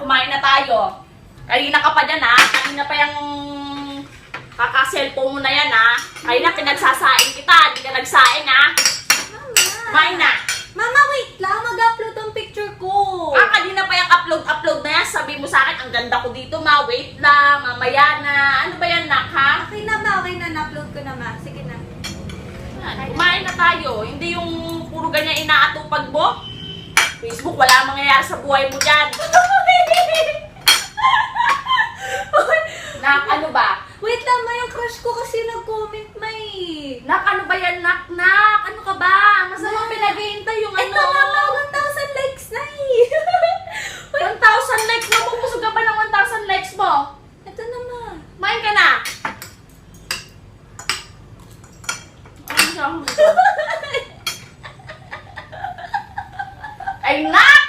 kumain na tayo. Kanina ka pa dyan ha. Kanina pa yung kaka-cellphone mo na yan ha. Kanina pinagsasaing kita. Hindi ka nagsaing ha. Mama. Kumain na. Mama, wait lang. Mag-upload ang picture ko. Ah, kanina pa yung upload-upload na yan. Sabi mo sa akin, ang ganda ko dito ma. Wait lang, mamaya na. Ano ba yan nak ha? Okay na ma, okay na. Na-upload ko na ma. Sige na. Yan, Kumain na tayo. Hindi yung puro ganyan inaatupag mo. Facebook, wala mangyayari sa buhay mo dyan. Nak, ano ba? Wait lang, may crush ko kasi nag-comment may. Nak, ano ba yan? Nak, nak! Ano ka ba? Masama pinaghihintay yung ano. Ito nga ba, 1,000 likes na eh. 1,000 likes mo? Pupusog ka pa ng 1,000 likes mo? Ito naman. Main ka na! Ay, nak!